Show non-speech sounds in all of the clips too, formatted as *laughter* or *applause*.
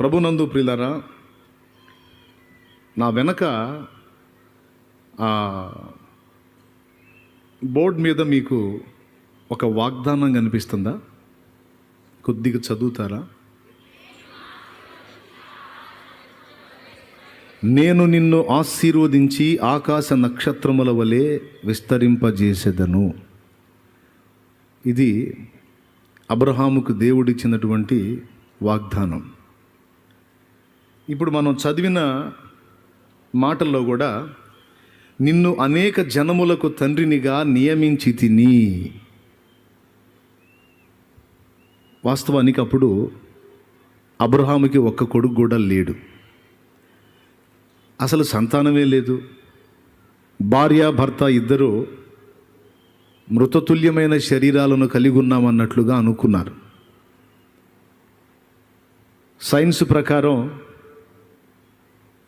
ప్రభునందు ప్రియులరా నా వెనక ఆ బోర్డ్ మీద మీకు ఒక వాగ్దానం కనిపిస్తుందా? కొద్దిగా చదువుతారా? నేను నిన్ను ఆశీర్వదించి ఆకాశ నక్షత్రముల వలె విస్తరింపజేసేదను. ఇది అబ్రహాముకు దేవుడిచ్చినటువంటి వాగ్దానం. ఇప్పుడు మనం చదివిన మాటల్లో కూడా నిన్ను అనేక జనములకు తండ్రినిగా నియమించి తిని. వాస్తవానికి అప్పుడు అబ్రహాముకి ఒక్క కొడుకు కూడా లేడు. అసలు సంతానమే లేదు. భార్య భర్త ఇద్దరు మృతతుల్యమైన శరీరాలను కలిగి ఉన్నామన్నట్లుగా అనుకున్నారు. సైన్స్ ప్రకారం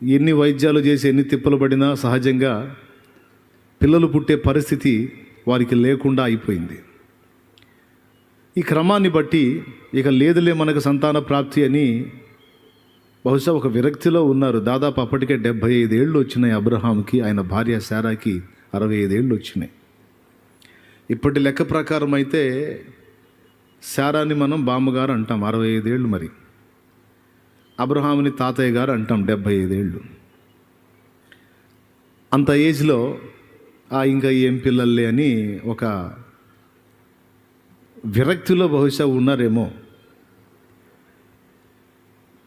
ఎన్ని వైద్యాలు చేసి ఎన్ని తిప్పలు పడినా సహజంగా పిల్లలు పుట్టే పరిస్థితి వారికి లేకుండా అయిపోయింది. ఈ క్రమాన్ని బట్టి ఇక లేదులే మనకు సంతాన ప్రాప్తి అని బహుశా ఒక విరక్తిలో ఉన్నారు. దాదాపు అప్పటికే డెబ్భై ఐదేళ్ళు వచ్చినాయి అబ్రహాంకి ఆయన భార్య శారాకి అరవై ఐదేళ్ళు వచ్చినాయి. ఇప్పటి లెక్క ప్రకారం అయితే శారాని మనం బామ్మగారు అంటాం అరవై ఐదేళ్ళు మరి. అబ్రహాముని తాతయ్య గారు అంటాం డెబ్భై ఐదేళ్ళు. అంత ఏజ్లో ఆ ఇంకా ఏం పిల్లల్లే అని ఒక విరక్తిలో బహుశా ఉన్నారేమో.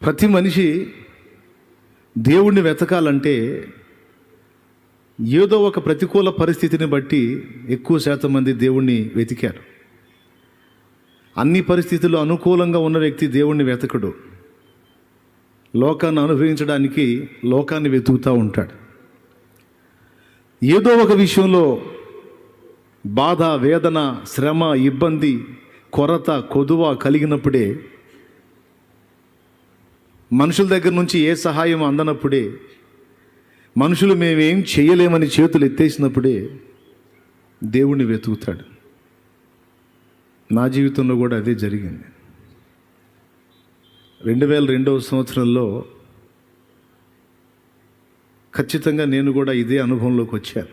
ప్రతి మనిషి దేవుణ్ణి వెతకాలంటే ఏదో ఒక ప్రతికూల పరిస్థితిని బట్టి ఎక్కువ శాతం మంది దేవుణ్ణి వెతికారు. అన్ని పరిస్థితుల్లో అనుకూలంగా ఉన్న వ్యక్తి దేవుణ్ణి వెతకడు. లోకాన్ని అనుభవించడానికి లోకాన్ని వెతుకుతూ ఉంటాడు. ఏదో ఒక విషయంలో బాధ వేదన శ్రమ ఇబ్బంది కొరత కొదువ కలిగినప్పుడే మనుషుల దగ్గర నుంచి ఏ సహాయం అందనప్పుడే మనుషులు మేమేం చేయలేమని చేతులు ఎత్తేసినప్పుడే దేవుణ్ణి వెతుకుతాడు. నా జీవితంలో కూడా అదే జరిగింది. రెండు వేల రెండవ సంవత్సరంలో ఖచ్చితంగా నేను కూడా ఇదే అనుభవంలోకి వచ్చాను.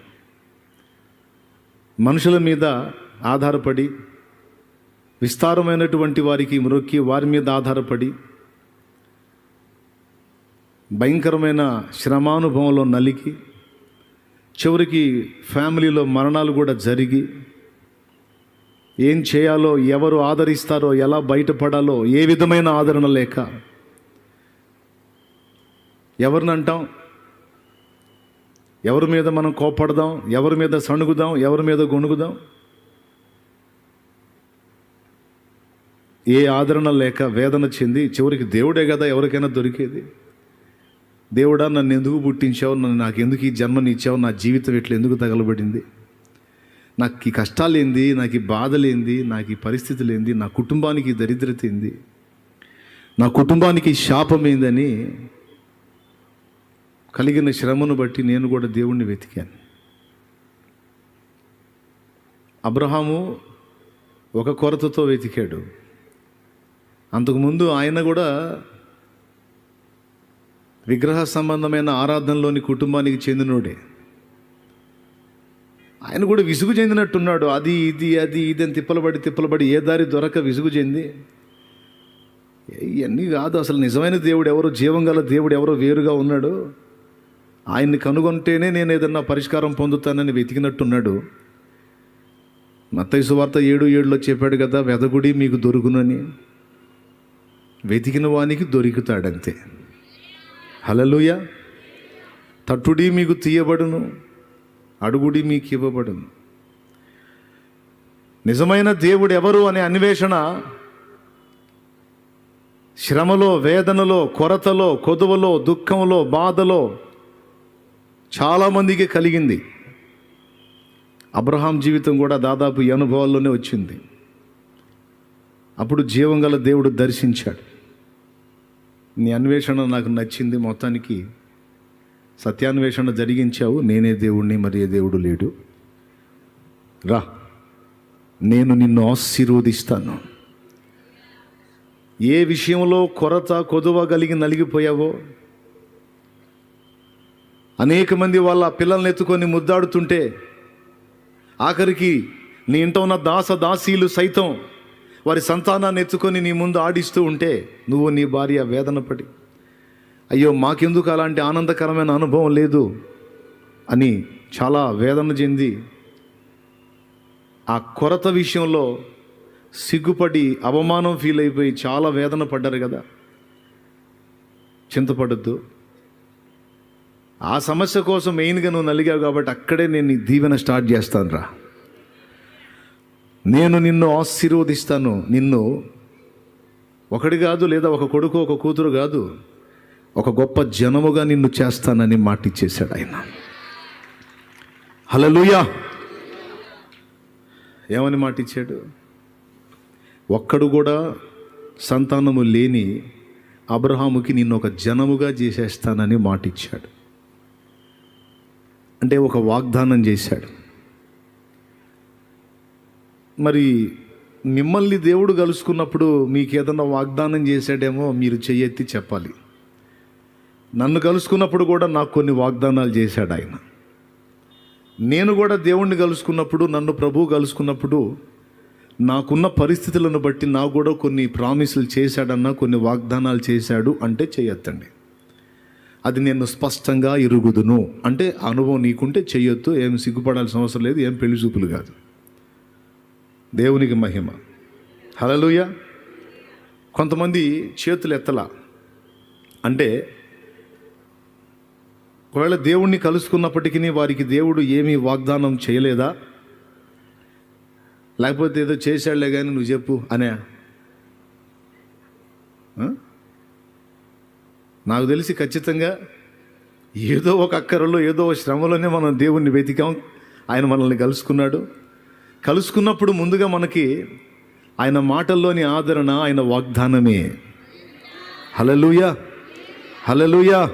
మనుషుల మీద ఆధారపడి విస్తారమైనటువంటి వారికి మ్రొక్కి వారి మీద ఆధారపడి భయంకరమైన శ్రమానుభవంలో నలిగి చివరికి ఫ్యామిలీలో మరణాలు కూడా జరిగి ఏం చేయాలో ఎవరు ఆదరిస్తారో ఎలా బయటపడాలో ఏ విధమైన ఆదరణ లేక. ఎవరిని అంటాం? ఎవరి మీద మనం కోపడదాం ఎవరి మీద సణుగుదాం? ఎవరి మీద గొణుగుదాం? ఏ ఆదరణ లేక వేదన చెంది చివరికి దేవుడే కదా ఎవరికైనా దొరికేది? దేవుడా నన్ను ఎందుకు పుట్టించావు? నన్ను నాకు ఎందుకు ఈ జన్మనిచ్చావు నా జీవితం ఇట్లా ఎందుకు తగలబడింది? నాకు ఈ కష్టాలు ఏంది నాకు ఈ బాధలు ఏంది నాకు ఈ పరిస్థితులు ఏంది నా కుటుంబానికి దరిద్రత ఏంది నా కుటుంబానికి శాపం ఏందని కలిగిన శ్రమను బట్టి నేను కూడా దేవుణ్ణి వెతికాను. అబ్రహాము ఒక కొరతతో వెతికాడు. అంతకుముందు ఆయన కూడా విగ్రహ సంబంధమైన ఆరాధనలోని కుటుంబానికి చెందినోడే. ఆయన కూడా విసుగు చెందినట్టున్నాడు. అది ఇది అది ఇది అని తిప్పలబడి తిప్పలబడి ఏ దారి దొరక విసుగు చెంది. ఇవన్నీ కాదు. అసలు నిజమైన దేవుడు ఎవరు జీవం గల దేవుడు ఎవరో వేరుగా ఉన్నాడు. ఆయన్ని కనుగొంటేనే నేను ఏదన్నా పరిష్కారం పొందుతానని వెతికినట్టున్నాడు. మత్తయ్య సువార్త ఏడు ఏడులో చెప్పాడు కదా వెదగుడి మీకు దొరుకునని వెతికిన వానికి దొరుకుతాడంతే. హలలుయ తట్టుడి మీకు తీయబడును. అడుగుడి మీకు ఇవ్వబడును నిజమైన దేవుడు ఎవరు అనే అన్వేషణ శ్రమలో వేదనలో కొరతలో కొదువలో దుఃఖంలో బాధలో చాలామందికి కలిగింది. అబ్రహాం జీవితం కూడా దాదాపు ఈ అనుభవాల్లోనే వచ్చింది. అప్పుడు జీవం గల దేవుడు దర్శించాడు. నీ అన్వేషణ నాకు నచ్చింది మొత్తానికి సత్యాన్వేషణ జరిగించావు నేనే దేవుణ్ణి మరి ఏ దేవుడు లేడు. రా నేను నిన్ను ఆశీర్వదిస్తాను. ఏ విషయంలో కొరత కొదువ కలిగి నలిగిపోయావో అనేక మంది వాళ్ళ పిల్లల్ని ఎత్తుకొని ముద్దాడుతుంటే ఆఖరికి నీ ఇంట ఉన్న దాస దాసీలు సైతం వారి సంతానాన్ని ఎత్తుకొని నీ ముందు ఆడిస్తూ ఉంటే నువ్వు నీ భార్య వేదన పడి అయ్యో మాకెందుకు అలాంటి ఆనందకరమైన అనుభవం లేదు? అని చాలా వేదన చెంది ఆ కొరత విషయంలో సిగ్గుపడి అవమానం ఫీల్ అయిపోయి చాలా వేదన పడ్డారు కదా. చింతపడద్దు. ఆ సమస్య కోసం మెయిన్గా నువ్వు నలిగావు కాబట్టి అక్కడే నేను నీ దీవెన స్టార్ట్ చేస్తాను రా నేను నిన్ను ఆశీర్వదిస్తాను. నిన్ను ఒకటి కాదు లేదా ఒక కొడుకు ఒక కూతురు కాదు. ఒక గొప్ప జనముగా నిన్ను చేస్తానని మాటిచ్చేశాడు ఆయన. హలలుయా ఏమని మాటిచ్చాడు? ఒక్కడు కూడా సంతానము లేని అబ్రహాముకి నిన్ను ఒక జనముగా చేసేస్తానని మాటిచ్చాడు. అంటే ఒక వాగ్దానం చేశాడు. మరి మిమ్మల్ని దేవుడు కలుసుకున్నప్పుడు మీకు ఏదన్నా వాగ్దానం చేశాడేమో మీరు చెయ్యెత్తి చెప్పాలి. నన్ను కలుసుకున్నప్పుడు కూడా నాకు కొన్ని వాగ్దానాలు చేశాడు ఆయన. నేను కూడా దేవుణ్ణి కలుసుకున్నప్పుడు నన్ను ప్రభువు కలుసుకున్నప్పుడు నాకున్న పరిస్థితులను బట్టి నాకు కూడా కొన్ని ప్రామిసులు చేశాడన్నా కొన్ని వాగ్దానాలు చేశాడు అంటే చేయొద్దండి. అది నేను స్పష్టంగా ఇరుగుదును. అంటే అనుభవం నీకుంటే చేయొద్దు ఏం సిగ్గుపడాల్సిన అవసరం లేదు ఏం పెళ్ళి చూపులు కాదు. దేవునికి మహిమ. హలలుయ కొంతమంది చేతులు ఎత్తలా. అంటే ఒకవేళ దేవుణ్ణి కలుసుకున్నప్పటికీ వారికి దేవుడు ఏమీ వాగ్దానం చేయలేదా? లేకపోతే ఏదో చేశాడులే కానీ నువ్వు చెప్పు అనే. నాకు తెలిసి ఖచ్చితంగా ఏదో ఒక అక్కరలో ఏదో ఒక శ్రమలోనే మనం దేవుణ్ణి వెతికాం. ఆయన మనల్ని కలుసుకున్నాడు. కలుసుకున్నప్పుడు ముందుగా మనకి ఆయన మాటల్లోని ఆదరణ ఆయన వాగ్దానమే. హలలుయా హలలుయా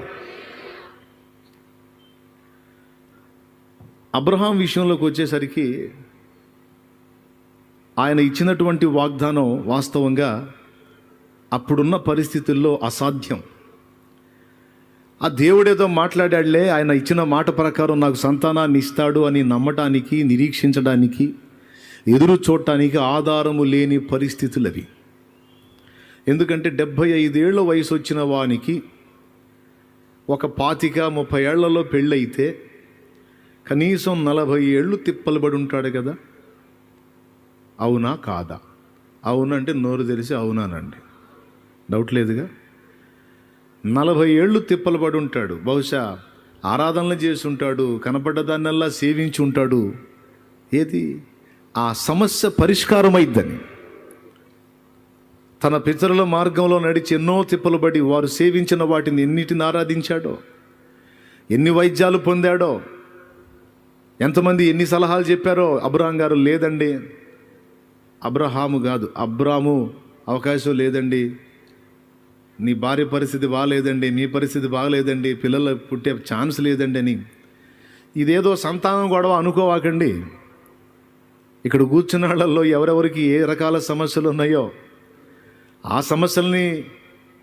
అబ్రహాం విషయంలోకి వచ్చేసరికి ఆయన ఇచ్చినటువంటి వాగ్దానం వాస్తవంగా అప్పుడున్న పరిస్థితుల్లో అసాధ్యం. ఆ దేవుడేదో మాట్లాడాడులే ఆయన ఇచ్చిన మాట ప్రకారం నాకు సంతానాన్ని ఇస్తాడు అని నమ్మటానికి నిరీక్షించడానికి ఎదురు చూడటానికి ఆధారము లేని పరిస్థితులు అవి ఎందుకంటే డెబ్భై ఐదేళ్ళ వయసు వచ్చిన వానికి ఒక పాతిక ముప్పై ఏళ్ళలో పెళ్ళైతే కనీసం నలభై ఏళ్ళు తిప్పలబడి ఉంటాడు కదా. అవునా కాదా? అవునంటే నోరు తెలిసి అవునానండి. డౌట్ లేదుగా? నలభై ఏళ్ళు తిప్పలబడి ఉంటాడు బహుశా ఆరాధనలు చేసి ఉంటాడు కనపడ్డదాన్నల్లా సేవించి ఉంటాడు ఏది? ఆ సమస్య పరిష్కారమైద్దని. తన పితరుల మార్గంలో నడిచి ఎన్నో తిప్పలుబడి వారు సేవించిన వాటిని ఎన్నిటిని ఆరాధించాడో? ఎన్ని వైద్యాలు పొందాడో? ఎంతమంది ఎన్ని సలహాలు చెప్పారో అబ్రహాం గారు లేదండి. అబ్రహాము కాదు అబ్రాము అవకాశం లేదండి. నీ భార్య పరిస్థితి బాగాలేదండి మీ పరిస్థితి బాగలేదండి పిల్లలు పుట్టే ఛాన్స్ లేదండి అని ఇదేదో సంతానం గొడవ అనుకోవాకండి. ఇక్కడ కూర్చున్న వాళ్ళల్లో ఎవరెవరికి ఏ రకాల సమస్యలు ఉన్నాయో ఆ సమస్యల్ని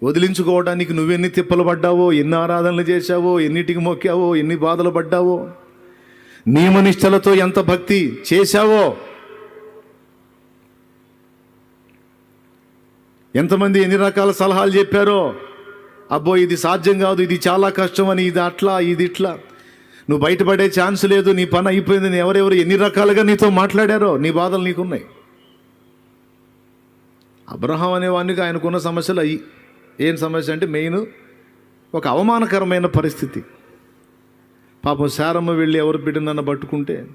వదిలించుకోవడానికి నువ్వెన్ని తిప్పలు పడ్డావో ఎన్ని ఆరాధనలు చేశావో ఎన్నిటికి మొక్కావో ఎన్ని బాధలు పడ్డావో నియమనిష్టలతో ఎంత భక్తి చేశావో? ఎంతమంది ఎన్ని రకాల సలహాలు చెప్పారో? అబ్బో ఇది సాధ్యం కాదు ఇది చాలా కష్టం అని ఇది అట్లా ఇది ఇట్లా. నువ్వు బయటపడే ఛాన్స్ లేదు నీ పని అయిపోయింది అని ఎవరెవరు ఎన్ని రకాలుగా నీతో మాట్లాడారో నీ బాధలు నీకున్నాయి. అబ్రహం అనేవానికి ఆయనకున్న సమస్యలు అయ్యి ఏం సమస్య అంటే మెయిన్ ఒక అవమానకరమైన పరిస్థితి. పాపం సారమ్మ వెళ్ళి ఎవరు బిడ్డనన్న పట్టుకుంటే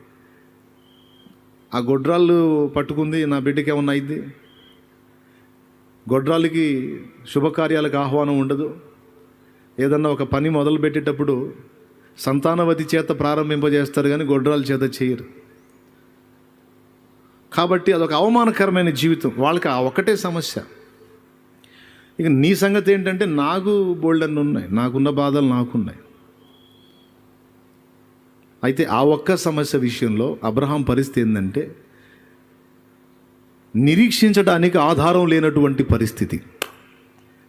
ఆ గొడ్రాళ్ళు పట్టుకుంది నా బిడ్డకి ఏమన్నా అయింది? గొడ్రాలకి శుభకార్యాలకు ఆహ్వానం ఉండదు. ఏదన్నా ఒక పని మొదలు పెట్టేటప్పుడు సంతానవతి చేత ప్రారంభింపజేస్తారు కానీ గొడ్రాల చేత చేయరు. కాబట్టి అదొక అవమానకరమైన జీవితం. వాళ్ళకి ఆ ఒకటే సమస్య. ఇక నీ సంగతి ఏంటంటే నాకు బోల్డన్ ఉన్నాయి నాకున్న బాధలు నాకున్నాయి. అయితే ఆ ఒక్క సమస్య విషయంలో అబ్రహాం పరిస్థితి ఏంటంటే నిరీక్షించడానికి ఆధారం లేనటువంటి పరిస్థితి.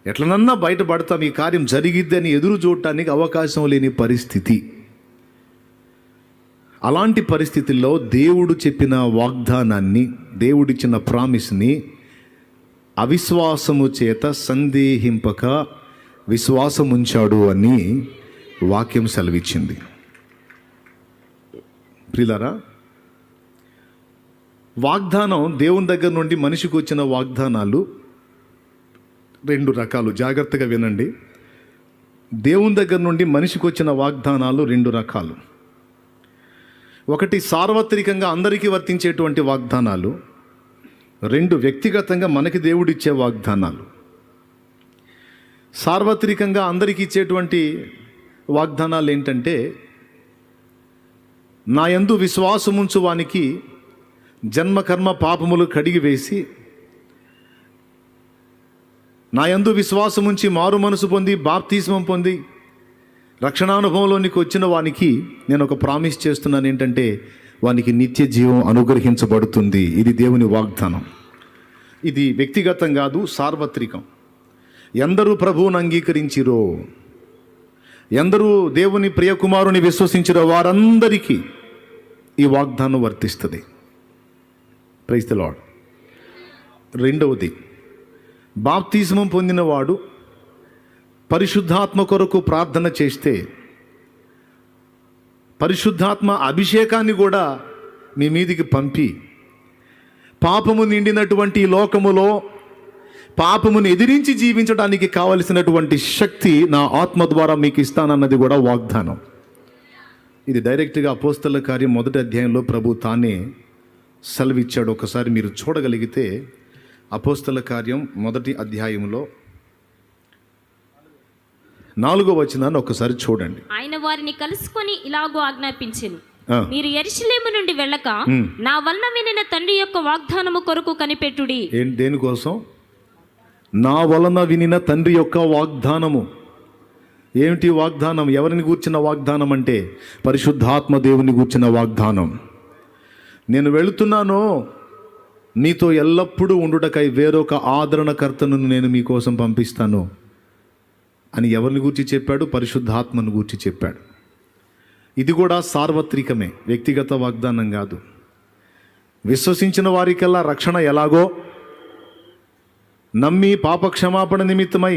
ఎట్లనన్నా బయటపడతాం ఈ కార్యం జరిగిద్దని ఎదురు చూడటానికి అవకాశం లేని పరిస్థితి. అలాంటి పరిస్థితుల్లో దేవుడు చెప్పిన వాగ్దానాన్ని దేవుడిచ్చిన ప్రామిస్ని అవిశ్వాసము చేత సందేహింపక విశ్వాసం ఉంచాడు అని వాక్యం సెలవిచ్చింది. ప్రిలరా వాగ్దానం దేవుని దగ్గర నుండి మనిషికి వచ్చిన వాగ్దానాలు రెండు రకాలు. జాగ్రత్తగా వినండి. దేవుని దగ్గర నుండి మనిషికి వచ్చిన వాగ్దానాలు రెండు రకాలు. ఒకటి సార్వత్రికంగా అందరికీ వర్తించేటువంటి వాగ్దానాలు. రెండు వ్యక్తిగతంగా మనకి దేవుడిచ్చే వాగ్దానాలు. సార్వత్రికంగా అందరికీ ఇచ్చేటువంటి వాగ్దానాలు ఏంటంటే నా యందు విశ్వాసముంచు వానికి జన్మకర్మ పాపములు కడిగి వేసి నా యందు విశ్వాసముంచి మారు మనసు పొంది బాప్తిస్మం పొంది రక్షణానుభవంలోనికి వచ్చిన వానికి నేను ఒక ప్రామిస్ చేస్తున్నాను ఏంటంటే వానికి నిత్య జీవం అనుగ్రహించబడుతుంది. ఇది దేవుని వాగ్దానం. ఇది వ్యక్తిగతం కాదు సార్వత్రికం. ఎందరూ ప్రభువును అంగీకరించిరో? ఎందరూ దేవుని ప్రియకుమారుని విశ్వసించిన వారందరికీ ఈ వాగ్దానం వర్తిస్తుంది. ప్రైస్ ద లాడ్ రెండవది బాప్తిజమం పొందినవాడు పరిశుద్ధాత్మ కొరకు ప్రార్థన చేస్తే పరిశుద్ధాత్మ అభిషేకాన్ని కూడా మీ మీదికి పంపి పాపము నిండినటువంటి లోకములో పాపమును ఎదిరించి జీవించడానికి కావలసినటువంటి శక్తి నా ఆత్మ ద్వారా మీకు ఇస్తానన్నది కూడా వాగ్దానం. ఇది డైరెక్ట్గా అపోస్తల కార్యం మొదటి అధ్యాయంలో ప్రభు తానే సెలవిచ్చాడు. ఒకసారి మీరు చూడగలిగితే అపోస్తల కార్యం మొదటి అధ్యాయంలో నాలుగో వచనాన్ని ఒకసారి చూడండి. ఆయన వారిని కలుసుకొని ఇలాగూ ఆజ్ఞాపించెను. ఆ, మీరు ఎరుషలేము నుండి వెళ్ళక నా వలన వినిన తండ్రి యొక్క వాగ్దానము కొరకు కనిపెట్టుడి. దేనికోసం? నా వలన వినిన తండ్రి యొక్క వాగ్దానము. ఏమిటి వాగ్దానం? ఎవరిని కూర్చిన వాగ్దానం అంటే పరిశుద్ధాత్మ దేవుని కూర్చిన వాగ్దానం. నేను వెళుతున్నాను నీతో ఎల్లప్పుడూ ఉండుటకై వేరొక ఆదరణకర్తను నేను మీకోసం పంపిస్తాను అని ఎవరిని గూర్చి చెప్పాడు? పరిశుద్ధాత్మను గూర్చి చెప్పాడు. ఇది కూడా సార్వత్రికమే వ్యక్తిగత వాగ్దానం కాదు. విశ్వసించిన వారికల్లా రక్షణ ఎలాగో నమ్మి పాప క్షమాపణ నిమిత్తమై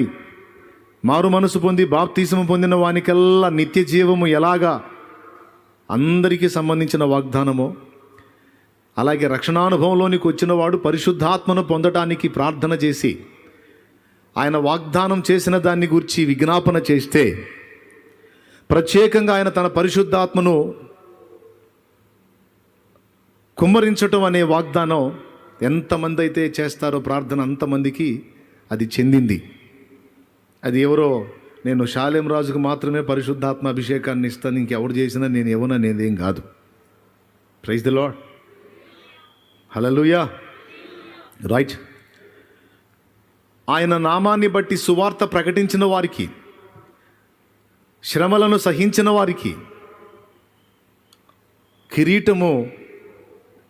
మారు మనసు పొంది బాప్తీసము పొందిన వానికల్లా నిత్య జీవము ఎలాగా అందరికీ సంబంధించిన వాగ్దానమో అలాగే రక్షణానుభవంలోనికి వచ్చినవాడు పరిశుద్ధాత్మను పొందటానికి ప్రార్థన చేసి ఆయన వాగ్దానం చేసిన దాన్ని గురించి విజ్ఞాపన చేస్తే ప్రత్యేకంగా ఆయన తన పరిశుద్ధాత్మను కుమ్మరించటం అనే వాగ్దానం ఎంతమంది అయితే చేస్తారో ప్రార్థన అంతమందికి అది చెందింది. అది ఎవరో నేను శాలేం రాజుకు మాత్రమే పరిశుద్ధాత్మ అభిషేకాన్ని ఇస్తాను ఇంకెవరు చేసినా నేను ఇవ్వననేది ఏం కాదు. Praise the lord hallelujah right ఆయన నామాన్ని బట్టి సువార్త ప్రకటించిన వారికి శ్రమలను సహించిన వారికి కిరీటము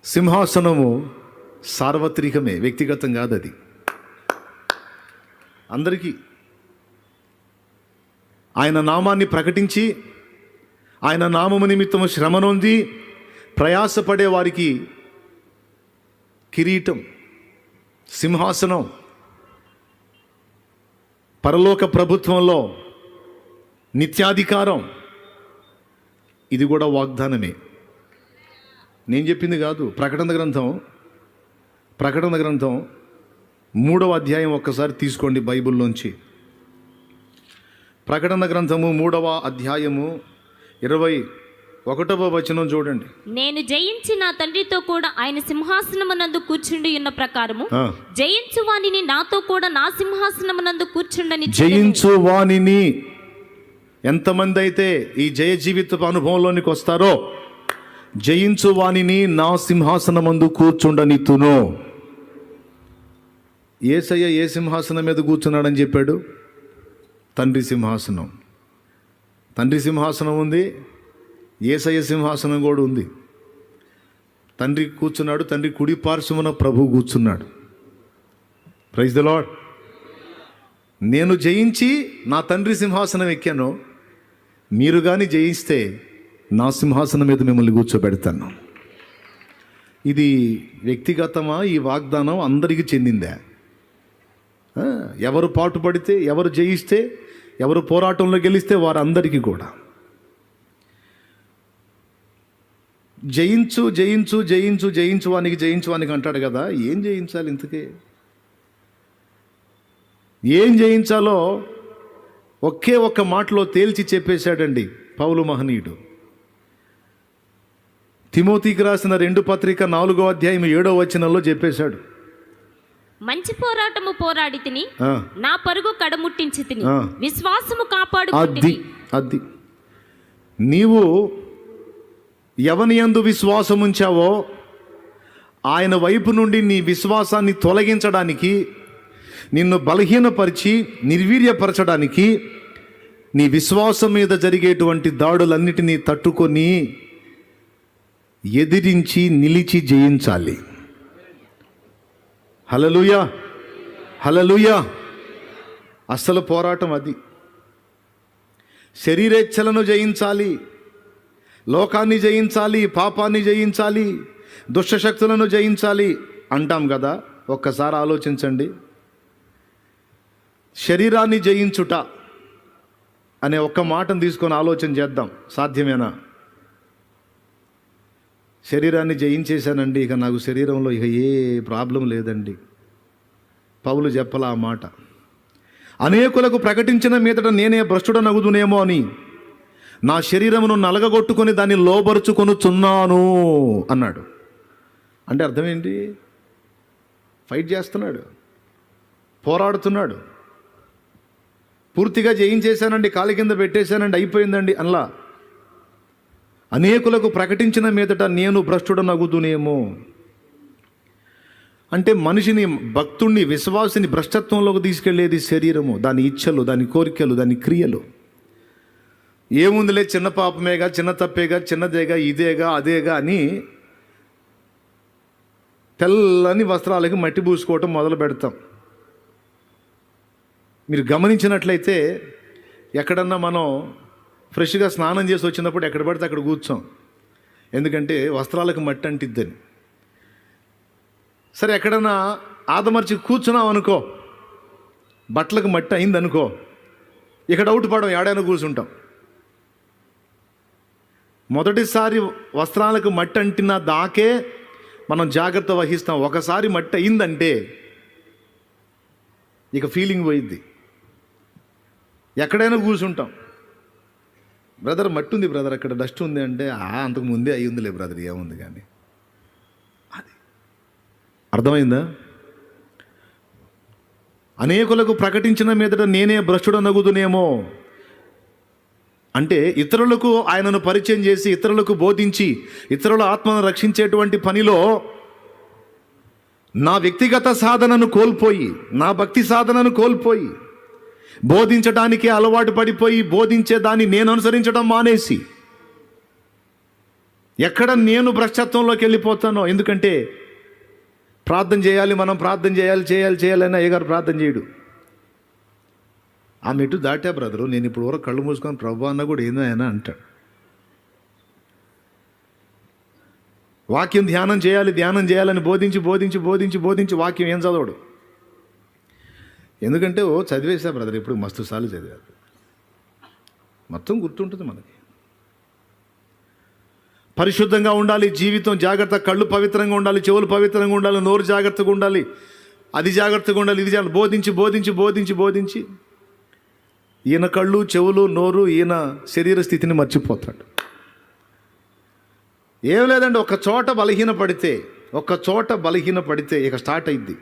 సింహాసనము సార్వత్రికమే వ్యక్తిగతం కాదు అది అందరికీ ఆయన నామాన్ని ప్రకటించి ఆయన నామము నిమిత్తము శ్రమనుంది ప్రయాసపడే వారికి కిరీటం సింహాసనం పరలోక ప్రభుత్వంలో నిత్యాధికారం ఇది కూడా వాగ్దానమే. నేను చెప్పింది కాదు ప్రకటన గ్రంథం ప్రకటన గ్రంథం మూడవ అధ్యాయం ఒక్కసారి తీసుకోండి బైబిల్లోంచి. ప్రకటన గ్రంథము మూడవ అధ్యాయము ఇరవై ఒకటవ వచనం చూడండి. నేను జయించి నా తండ్రితో కూడా ఆయన సింహాసనమునందు కూర్చుండి ఉన్న ప్రకారము. జయించు వానిని నాతో కూడా నా సింహాసనమునందు కూర్చుండని జయించు వాణిని ఎంతమంది అయితే ఈ జయ జీవిత అనుభవంలోనికి వస్తారో జయించు వాణిని నా సింహాసనమందు కూర్చుండనిత్తును ఏసయ్య ఏ సింహాసనం మీద కూర్చున్నాడని చెప్పాడు? తండ్రి సింహాసనం. తండ్రి సింహాసనం ఉంది ఏసయ్య సింహాసనం కూడా ఉంది. తండ్రి కూర్చున్నాడు తండ్రి కుడి పార్శ్వమున ప్రభు కూర్చున్నాడు. ప్రైజ్ ద లాడ్ నేను జయించి నా తండ్రి సింహాసనం ఎక్కాను మీరు కానీ జయిస్తే నా సింహాసనం మీద మిమ్మల్ని కూర్చోబెడతాను. ఇది వ్యక్తిగతమా? ఈ వాగ్దానం అందరికీ చెందిందా? ఎవరు పాటుపడితే ఎవరు జయిస్తే ఎవరు పోరాటంలో గెలిస్తే వారందరికీ కూడా. జయించు జయించు జయించు జయించు వానికి జయించు వానికి అంటాడు కదా. ఏం జయించాలి ఇంతకీ? ఏం జయించాలో ఒకే ఒక్క మాటలో తేల్చి చెప్పేశాడండి పౌలు మహనీయుడు. తిమోతికి రాసిన రెండు పత్రిక నాలుగో అధ్యాయం ఏడో వచనంలో చెప్పేశాడు. మంచి పోరాటము పోరాడి తిని నా పరుగు కడముట్టించి తిని. విశ్వాసము అది కాపాడుకుంటుని అది. నీవు ఎవని యందు విశ్వాసం ఉంచావో ఆయన వైపు నుండి నీ విశ్వాసాన్ని తొలగించడానికి నిన్ను బలహీనపరిచి నిర్వీర్యపరచడానికి నీ విశ్వాసం మీద జరిగేటువంటి దాడులన్నిటినీ తట్టుకొని ఎదిరించి నిలిచి జయించాలి. హలలుయా హలలుయా అసలు పోరాటం అది. శరీరేచ్ఛలను జయించాలి. లోకాన్ని జయించాలి. పాపాన్ని జయించాలి. దుష్టశక్తులను జయించాలి. అంటాం కదా ఒక్కసారి ఆలోచించండి. శరీరాన్ని జయించుట అనే ఒక్క మాటను తీసుకొని ఆలోచన చేద్దాం. సాధ్యమేనా? శరీరాన్ని జయించేశానండి. ఇక నాకు శరీరంలో ఇక ఏ ప్రాబ్లం లేదండి. పౌలు చెప్పలా ఆ మాట? అనేకులకు ప్రకటించిన మీదట నేనే భ్రష్టుడనగుదునేమో అని నా శరీరమును నలగగొట్టుకొని దాన్ని లోబరుచుకొనుచున్నాను అన్నాడు. అంటే అర్థం ఏంటి? ఫైట్ చేస్తున్నాడు. పోరాడుతున్నాడు. పూర్తిగా జయించేశానండి. కాలి కింద పెట్టేశానండి. అయిపోయిందండి అలా అనేకులకు ప్రకటించిన మీదట నేను భ్రష్టుడనగుదునేమో? అంటే మనిషిని భక్తుణ్ణి విశ్వాసిని భ్రష్టత్వంలోకి తీసుకెళ్ళేది శరీరము దాని ఇచ్చలు దాని కోరికలు దాని క్రియలు. ఏముందిలే చిన్న పాపమేగా చిన్న తప్పేగా చిన్నదేగా ఇదేగా అదేగా అని తెల్లని వస్త్రాలకి మట్టి పూసుకోవటం మొదలు పెడతాం. మీరు గమనించినట్లయితే ఎక్కడన్నా మనం ఫ్రెష్గా స్నానం చేసి వచ్చినప్పుడు ఎక్కడ పడితే అక్కడ కూర్చోం. ఎందుకంటే వస్త్రాలకు మట్టి అంటిద్దని. సరే ఎక్కడన్నా ఆదమర్చి కూర్చున్నాం అనుకో బట్టలకు మట్టి అయింది అనుకో ఇక డౌట్ పడం ఏడైనా కూర్చుంటాం. మొదటిసారి వస్త్రాలకు మట్టి అంటిన దాకే మనం జాగ్రత్త వహిస్తాం. ఒకసారి మట్టి అయిందంటే ఇక ఫీలింగ్ పోయిద్ది. ఎక్కడైనా కూర్చుంటాం. బ్రదర్ మట్టి ఉంది బ్రదర్ అక్కడ డస్ట్ ఉంది అంటే ఆ అంతకు ముందే అయి ఉందిలే బ్రదర్ ఏముంది కానీ. అది. అర్థమైందా? అనేకులకు ప్రకటించిన మీదట నేనే భ్రష్టుడనగుదునేమో. అంటే ఇతరులకు ఆయనను పరిచయం చేసి ఇతరులకు బోధించి ఇతరుల ఆత్మను రక్షించేటువంటి పనిలో నా వ్యక్తిగత సాధనను కోల్పోయి నా భక్తి సాధనను కోల్పోయి బోధించడానికి అలవాటు పడిపోయి బోధించే దాన్ని నేను అనుసరించడం మానేసి ఎక్కడ నేను భ్రష్టత్వంలోకి వెళ్ళిపోతానో ఎందుకంటే ప్రార్థన చేయాలి మనం ప్రార్థన చేయాలి చేయాలి చేయాలని అయ్యగారు ప్రార్థన చేయడు. ఆ మెట్టు దాటా బ్రదరు నేను ఇప్పుడు వరకు కళ్ళు మూసుకొని ప్రభు అన్న కూడా ఏందో ఆయన అంటాడు. వాక్యం ధ్యానం చేయాలి ధ్యానం చేయాలని బోధించి బోధించి బోధించి బోధించి వాక్యం ఏం చదవడు? ఎందుకంటే ఓ చదివేసా బ్రదర్ ఇప్పుడు మస్తు సార్లు చదివారు. మొత్తం గుర్తుంటుంది మనకి. పరిశుద్ధంగా ఉండాలి జీవితం జాగ్రత్త కళ్ళు పవిత్రంగా ఉండాలి చెవులు పవిత్రంగా ఉండాలి నోరు జాగ్రత్తగా ఉండాలి. అది జాగ్రత్తగా ఉండాలి ఇది జాగ్రత్త. బోధించి బోధించి బోధించి బోధించి. ఈయన కళ్ళు చెవులు నోరు ఈయన శరీర స్థితిని మర్చిపోతాడు. ఏం లేదండి ఒక చోట బలహీన పడితే ఒక చోట బలహీన పడితే ఇక స్టార్ట్ అయింది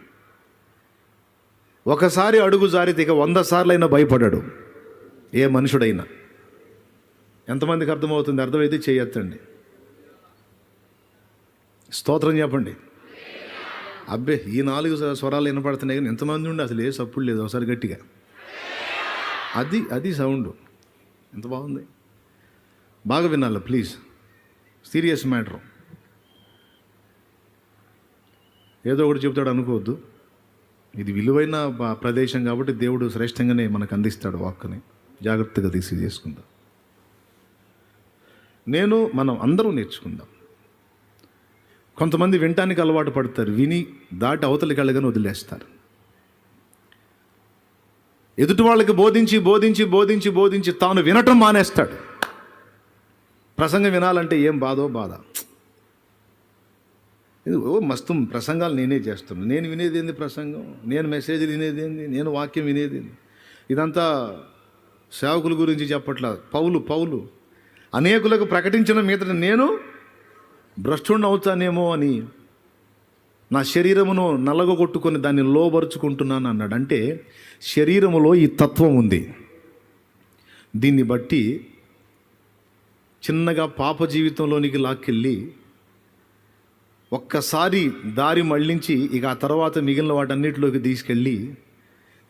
ఒకసారి అడుగు జారితే ఇక వంద సార్లైనా భయపడాడు. ఏ మనుషుడైనా. ఎంతమందికి అర్థమవుతుంది? అర్థమైతే చేయొచ్చండి స్తోత్రం చెప్పండి. అబ్బే ఈ నాలుగు స్వరాలు వినపడుతున్నాయి కానీ ఎంతమంది ఉండి అసలు ఏ సప్పుడు లేదు ఒకసారి గట్టిగా. అది అది సౌండ్. ఎంత బాగుంది. బాగా వినాలి ప్లీజ్. Serious matter. ఏదో ఒకటి చెప్తాడు అనుకోవద్దు. ఇది విలువైన ప్రదేశం కాబట్టి దేవుడు శ్రేష్టంగానే మనకు అందిస్తాడు వాక్కుని. జాగ్రత్తగా తీసి చేసుకుందాం. నేను మనం అందరూ నేర్చుకుందాం. కొంతమంది వినటానికి అలవాటు పడతారు విని దాటి అవతలికి వెళ్ళగానే వదిలేస్తారు. ఎదుటి వాళ్ళకి బోధించి బోధించి బోధించి బోధించి తాను వినటం మానేస్తాడు. ప్రసంగం వినాలంటే ఏం బాధో బాధ. ఓ మస్తు ప్రసంగాలు నేనే చేస్తున్నాను నేను వినేది ఏంది ప్రసంగం? నేను మెసేజ్లు వినేది ఏంది? నేను వాక్యం వినేది ఏంది? ఇదంతా సేవకుల గురించి చెప్పట్లా పౌలు పౌలు అనేకులకు ప్రకటించిన మీద నేను భ్రష్టుడిని అవుతానేమో అని నా శరీరమును నలగొట్టుకొని దాన్ని లోబరుచుకుంటున్నాను అన్నాడు. అంటే శరీరములో ఈ తత్వం ఉంది. దీన్ని బట్టి చిన్నగా పాప జీవితంలోనికి లాక్కెళ్ళి ఒక్కసారి దారి మళ్ళించి ఇక ఆ తర్వాత మిగిలిన వాటన్నిటిలోకి తీసుకెళ్ళి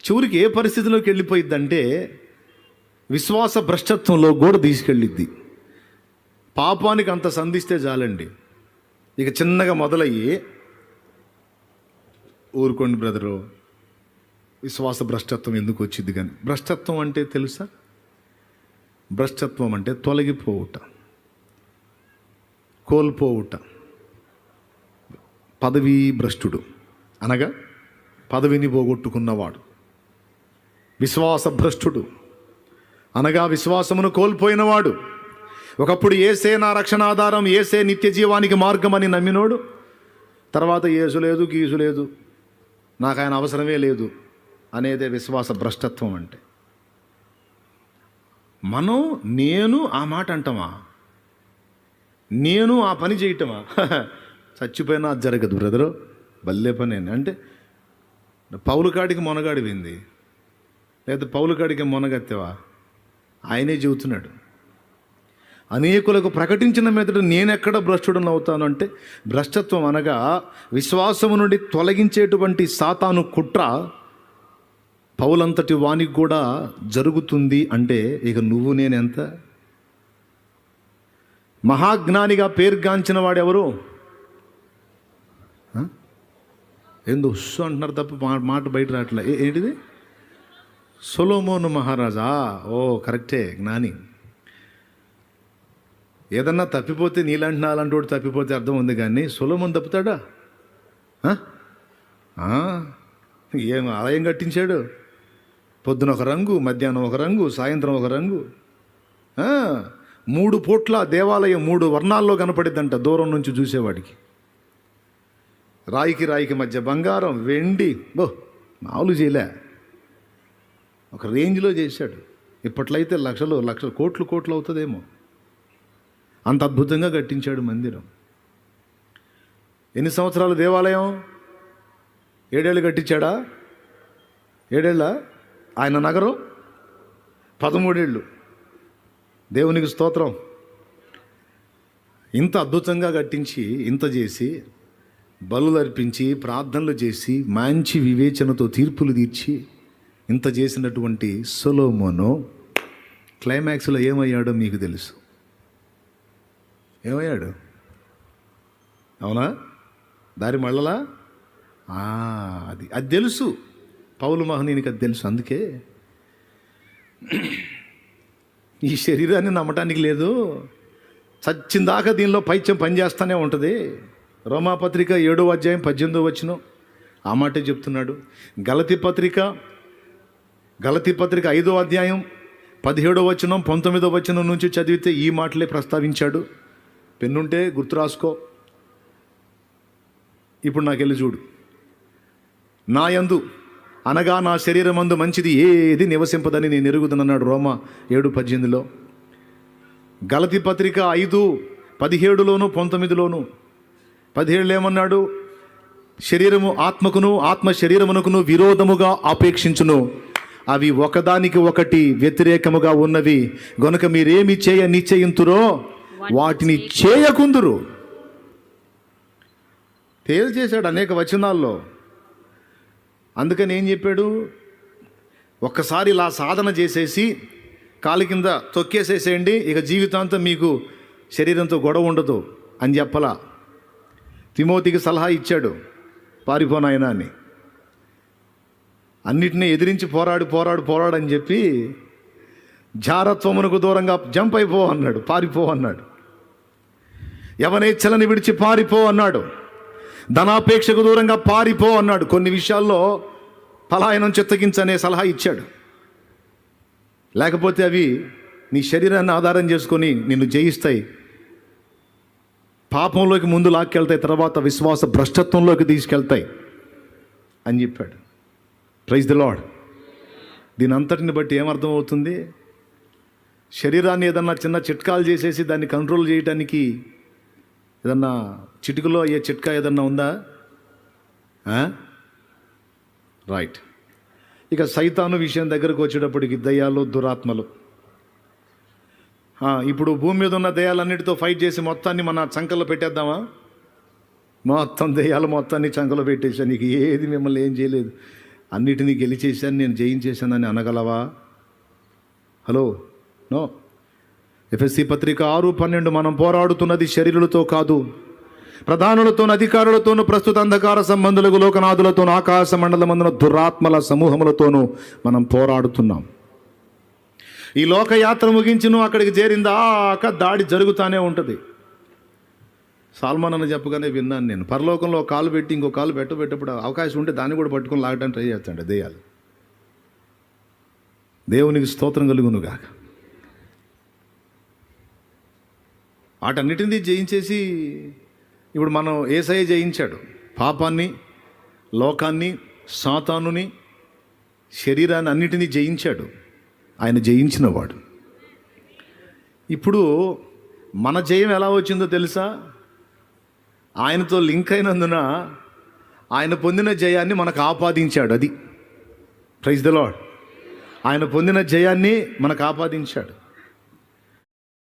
చివరికి ఏ పరిస్థితిలోకి వెళ్ళిపోయిద్దంటే విశ్వాస భ్రష్టత్వంలో కూడా తీసుకెళ్ళిద్ది. పాపానికి అంత సంధిస్తే చాలండి. ఇక చిన్నగా మొదలయ్యి ఊరుకోండి బ్రదరు విశ్వాస భ్రష్టత్వం ఎందుకు వచ్చింది కానీ. భ్రష్టత్వం అంటే తెలుసా? భ్రష్టత్వం అంటే తొలగిపోవుట కోల్పోవుట. పదవీ భ్రష్టుడు. అనగా పదవిని పోగొట్టుకున్నవాడు. విశ్వాస భ్రష్టుడు. అనగా విశ్వాసమును కోల్పోయినవాడు. ఒకప్పుడు ఏసే నా రక్షణ ఆధారం ఏసే నిత్య జీవానికి మార్గం అని నమ్మినోడు. తర్వాత ఏసు లేదు గీసు లేదు. నాకు ఆయన అవసరమే లేదు అనేదే విశ్వాస భ్రష్టత్వం అంటే. మనం నేను ఆ మాట అంటామా? నేను ఆ పని చేయటమా? *laughs* చచ్చిపోయినా అది జరగదు బ్రదరు. బల్లే పని అంటే పౌలు కాడికి మొనగాడిపోయింది లేదా పౌలు కాడికి మొనగత్తెవా? ఆయనే చెబుతున్నాడు. అనేకులకు ప్రకటించిన మీదట నేనెక్కడ భ్రష్టుడని అవుతాను అంటే భ్రష్టత్వం అనగా విశ్వాసము నుండి తొలగించేటువంటి సాతాను కుట్ర పౌలంతటి వానికి కూడా జరుగుతుంది అంటే ఇక నువ్వు నేనెంత? మహాజ్ఞానిగా పేరుగాంచిన వాడెవరు ఆ? ఏందో ఉస్సు అంటున్నారు తప్ప మా- మాట బయట రావట్లే. ఏంటిది? సొలోమోను మహారాజా. ఓ కరెక్టే జ్ఞాని. ఏదన్నా తప్పిపోతే నీలాంటి నాలాంటి వాడు తప్పిపోతే అర్థం ఉంది కానీ సొలోమోన్ తప్పుతాడా? ఏం ఆలయం కట్టించాడు? పొద్దున ఒక రంగు మధ్యాహ్నం ఒక రంగు సాయంత్రం ఒక రంగు. మూడు పూట్ల దేవాలయం మూడు వర్ణాల్లో కనపడిద్దంట దూరం నుంచి చూసేవాడికి. రాయికి రాయికి మధ్య బంగారం వెండి బో మామూలు చేయలే ఒక రేంజ్లో చేశాడు. ఇప్పట్లయితే లక్షలు లక్షలు కోట్లు కోట్లు అవుతుందేమో. అంత అద్భుతంగా కట్టించాడు మందిరం. ఎన్ని సంవత్సరాలు దేవాలయం? ఏడేళ్ళు కట్టించాడా? ఏడేళ్ళ? ఆయన నగరం? పదమూడేళ్ళు. దేవునికి స్తోత్రం. ఇంత అద్భుతంగా కట్టించి ఇంత చేసి బలు అర్పించి ప్రార్థనలు చేసి మంచి వివేచనతో తీర్పులు తీర్చి ఇంత చేసినటువంటి సొలోమోను క్లైమాక్స్లో ఏమయ్యాడో మీకు తెలుసు. ఏమయ్యాడు? అవునా? దారి మళ్ళలా? అది అది తెలుసు. పౌలు మహనీయునికి అది తెలుసు అందుకే. ఈ శరీరాన్ని నమ్మటానికి లేదు. చచ్చిందాకా దీనిలో పైత్యం పనిచేస్తూనే ఉంటుంది. రోమాపత్రిక ఏడో అధ్యాయం పద్దెనిమిదో వచ్చిన ఆ మాటే చెప్తున్నాడు. గలతి పత్రిక గలతి పత్రిక ఐదో అధ్యాయం పదిహేడో వచనం పంతొమ్మిదో వచనం నుంచి చదివితే ఈ మాటలే ప్రస్తావించాడు. పెన్నుంటే గుర్తు రాసుకో. ఇప్పుడు నాకు వెళ్ళి చూడు. నా యందు అనగా నా శరీరం అందు మంచిది ఏది నివసింపదని నేను ఎరుగుదనన్నాడు రోమ ఏడు పద్దెనిమిదిలో. గలతి పత్రిక ఐదు పదిహేడులోను పంతొమ్మిదిలోను పదిహేడులో ఏమన్నాడు శరీరము ఆత్మకును ఆత్మ శరీరమునకును విరోధముగా ఆపేక్షించును. అవి ఒకదానికి ఒకటి వ్యతిరేకముగా ఉన్నవి. గనుక మీరేమి చేయ నిశ్చయింతురో వాటిని చేయకుందురు. తేల్చేశాడు అనేక వచనాల్లో. అందుకని ఏం చెప్పాడు? ఒక్కసారి ఇలా సాధన చేసేసి కాలి కింద తొక్కేసేసేయండి. ఇక జీవితాంతం మీకు శరీరంతో గొడవ ఉండదు అని చెప్పలా. తిమోతికి సలహా ఇచ్చాడు పారిపోనాయన అని అన్నిటినీ ఎదిరించి పోరాడు పోరాడు పోరాడు అని చెప్పి జారత్వమునకు దూరంగా జంప్ అయిపో అన్నాడు పారిపో అన్నాడు. యవనేచ్ఛలని విడిచి పారిపో అన్నాడు. ధనాపేక్షకు దూరంగా పారిపో అన్నాడు. కొన్ని విషయాల్లో పలాయనం చిత్తగించనే సలహా ఇచ్చాడు. లేకపోతే అవి నీ శరీరాన్ని ఆధారం చేసుకొని నిన్ను జయిస్తాయి. పాపంలోకి ముందు లాక్కెళ్తాయి తర్వాత విశ్వాస భ్రష్టత్వంలోకి తీసుకెళ్తాయి అని చెప్పాడు. ప్రైజ్ ది లాడ్ దీని అంతటిని బట్టి ఏమర్థం అవుతుంది శరీరాన్ని ఏదన్నా చిన్న చిట్కాలు చేసేసి దాన్ని కంట్రోల్ చేయడానికి ఏదన్నా చిటికలో అయ్యే చిట్కా ఏదన్నా ఉందా? రైట్ ఇక సైతాను విషయం దగ్గరకు వచ్చేటప్పటికి దయ్యాలు దురాత్మలు. ఇప్పుడు భూమి మీద ఉన్న దయ్యాలన్నిటితో ఫైట్ చేసి మొత్తాన్ని మన చంకలో పెట్టేద్దామా? మొత్తం దయ్యాలు మొత్తాన్ని చంకలో పెట్టేశాను నీకు ఏది మిమ్మల్ని ఏం చేయలేదు. అన్నిటినీ గెలిచేశాను నేను జయించేశానని అనగలవా? హలో? నో. ఎఫ్ఎస్సి పత్రిక ఆరు పన్నెండు మనం పోరాడుతున్నది శరీరులతో కాదు. ప్రధానులతోను అధికారులతోనూ ప్రస్తుత అంధకార సంబంధులకు లోకనాథులతోనూ ఆకాశ మండలమందున దురాత్మల సమూహములతోనూ మనం పోరాడుతున్నాం. ఈ లోకయాత్ర ముగించి నువ్వు అక్కడికి చేరిందాక దాడి జరుగుతూనే ఉంటుంది. సాల్మాన్ అని చెప్పగానే విన్నాను నేను. పరలోకంలో ఒక కాలు పెట్టి ఇంకో కాలు పెట్టబెట్టప్పుడు అవకాశం ఉంటే దాన్ని కూడా పట్టుకొని లాగడానికి ట్రై చేస్తాడు దెయ్యాలు. దేవునికి స్తోత్రం కలుగునుగాక. వాటన్నిటిని జయించేసి ఇప్పుడు మనం ఏసఐ జయించాడు. పాపాన్ని లోకాన్ని సాతానుని శరీరాన్ని అన్నిటినీ జయించాడు. ఆయన జయించినవాడు ఇప్పుడు మన జయం ఎలా వచ్చిందో తెలుసా? ఆయనతో లింక్ అయినందున ఆయన పొందిన జయాన్ని మనకు ఆపాదించాడు అది. ప్రైజ్ ద లాడ్ ఆయన పొందిన జయాన్ని మనకు ఆపాదించాడు.